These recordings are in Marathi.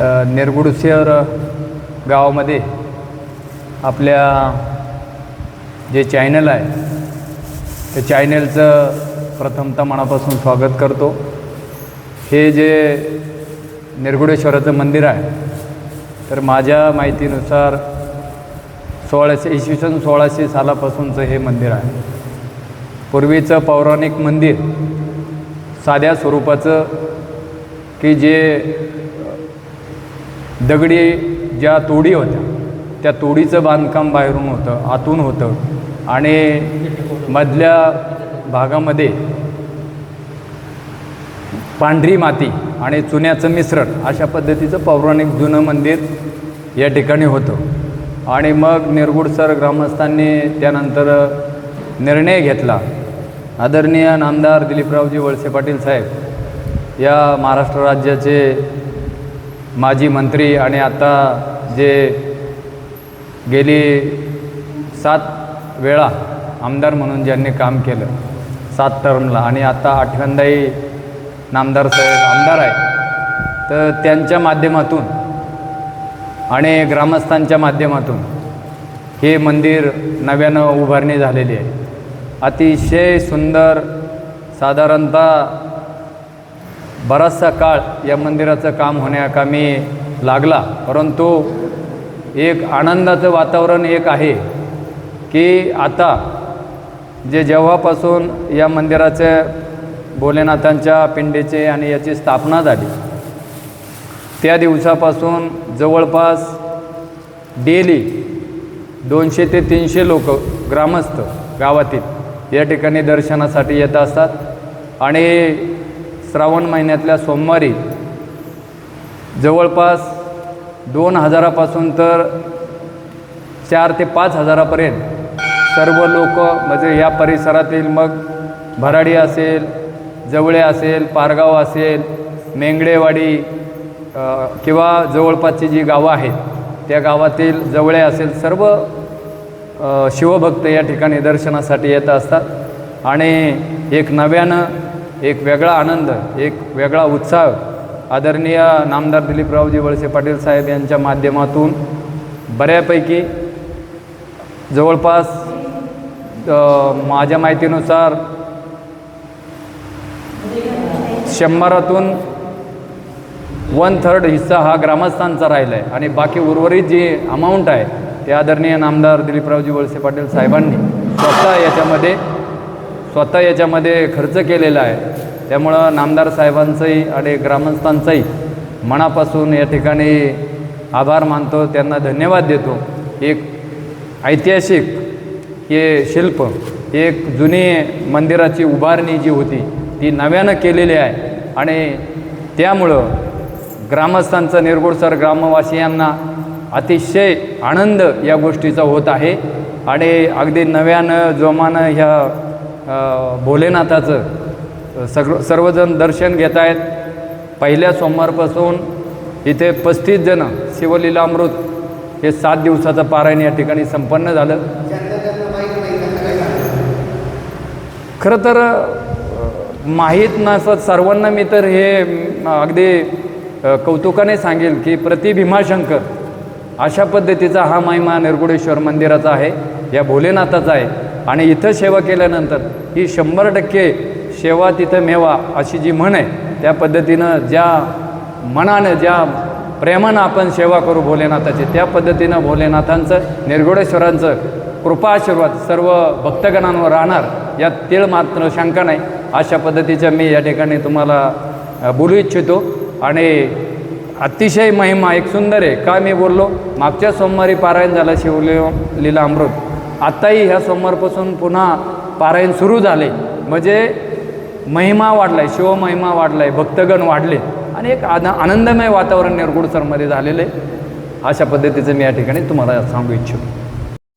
अ, गावामध्ये आपल्या जे चॅनल आहे त्या चॅनलचं प्रथमतः मनापासून स्वागत करतो. हे जे निरगुडेश्वराचं मंदिर आहे तर माझ्या माहितीनुसार सोळाशे इसवी सन सोळाशे सालापासूनचं हे मंदिर आहे. पूर्वीचं पौराणिक मंदिर साध्या स्वरूपाचं की जे दगडी ज्या तोडी होत्या त्या तोडीचं बांधकाम बाहेरून होतं आतून होतं. आणि मधल्या भागामध्ये पांढरी माती आणि चुन्याचं मिश्रण अशा पद्धतीचं पौराणिक जुनं मंदिर या ठिकाणी होतं. आणि मग निरगुडसर ग्रामस्थांनी त्यानंतर निर्णय घेतला. आदरणीय नामदार दिलीपरावजी वळसे पाटील साहेब या महाराष्ट्र राज्याचे माजी मंत्री आणि आता जे गेली सात वेळा आमदार म्हणून ज्यांनी काम केलं सात टर्मला आणि आता आठव्यांदाही नामदार साहेब आमदार आहे तर त्यांच्या माध्यमातून आणि ग्रामस्थांच्या माध्यमातून हे मंदिर नव्यानं उभारणी झालेली आहे. अतिशय सुंदर साधारणतः बराचसा काळ या मंदिराचं काम होण्याकामी लागला. परंतु एक आनंदाचं वातावरण एक आहे की आता जे जेव्हापासून या मंदिराचे भोलेनाथांच्या पिंडीचे आणि याची स्थापना झाली त्या दिवसापासून जवळपास डेली दोनशे ते तीनशे लोक ग्रामस्थ गावातील या ठिकाणी दर्शनासाठी येत असतात. आणि श्रावण महिन्यातल्या सोमवारी जवळपास दोन हजारापासून तर चार ते पाच हजारापर्यंत सर्व लोक म्हणजे या परिसरातील मग भराडी असेल जवळे असेल पारगाव असेल मेंगडेवाडी किंवा जवळपासची जी गावं आहेत त्या गावातील जवळे असेल सर्व शिवभक्त या ठिकाणी दर्शनासाठी येत असतात. आणि एक नव्यानं एक वेगळा आनंद एक वेगळा उत्साह. आदरणीय नामदार दिलीपरावजी वळसे पाटील साहेब यांच्या माध्यमातून बऱ्यापैकी जवळपास माझ्या माहितीनुसार शंभरातून वन थर्ड हिस्सा हा ग्रामस्थांचा राहिला आहे आणि बाकी उर्वरित जी अमाऊंट आहे ते आदरणीय नामदार दिलीपरावजी वळसे पाटील साहेबांनी स्वतः याच्यामध्ये स्वतः याच्यामध्ये खर्च केलेला आहे. त्यामुळं नामदार साहेबांचंही आणि ग्रामस्थांचंही मनापासून या ठिकाणी आभार मानतो. त्यांना धन्यवाद देतो. एक ऐतिहासिक हे शिल्प एक जुनी मंदिराची उभारणी जी होती ती नव्यानं केलेली आहे. आणि त्यामुळं ग्रामस्थांचं निरगुडसर ग्रामवासियांना अतिशय आनंद या गोष्टीचा होत आहे. आणि अगदी नव्यानं जोमानं ह्या भोलेनाथाचं सग सर्वजण दर्शन घेत आहेत पहिल्या सोमवारपासून इथे पस्तीस जण शिवलीलामृत हे सात दिवसाचं पारायण या ठिकाणी संपन्न झालं. खरं तर माहीत नसत सर्वांना मी तर हे अगदी कौतुकाने सांगेल की प्रतिभीमाशंकर अशा पद्धतीचा हा महिमा निर्गुडेश्वर मंदिराचा आहे. या भोलेनाथाचा आहे. आणि इथं सेवा केल्यानंतर ही शंभर टक्के सेवा तिथं मेवा अशी जी म्हण आहे त्या पद्धतीनं ज्या मनानं ज्या प्रेमानं आपण सेवा करू भोलेनाथाची त्या पद्धतीनं भोलेनाथांचं निर्गुडेश्वरांचं कृपा आशीर्वाद सर्व भक्तगणांवर राहणार यात तीळ मात्र शंका नाही. अशा पद्धतीच्या मी या ठिकाणी तुम्हाला बोलू इच्छितो. आणि अतिशय महिमा एक सुंदर आहे. का मी बोललो? मागच्या सोमवारी पारायण झालं शिवली लीला अमृत. आत्ताही ह्या सोमवारपासून पुन्हा पारायण सुरू झाले. म्हणजे महिमा वाढलाय शिवमहिमा वाढलाय भक्तगण वाढले. आणि एक आन आनंदमय वातावरण निरगुडसरमध्ये झालेलं आहे. अशा पद्धतीचं मी या ठिकाणी तुम्हाला सांगू इच्छितो.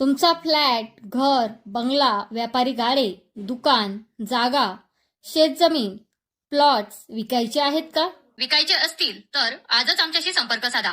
तुमचा फ्लॅट घर बंगला व्यापारी गाडे दुकान जागा शेतजमीन प्लॉट्स विकायचे आहेत का? विकायचे असतील तर आजच आमच्याशी संपर्क साधा.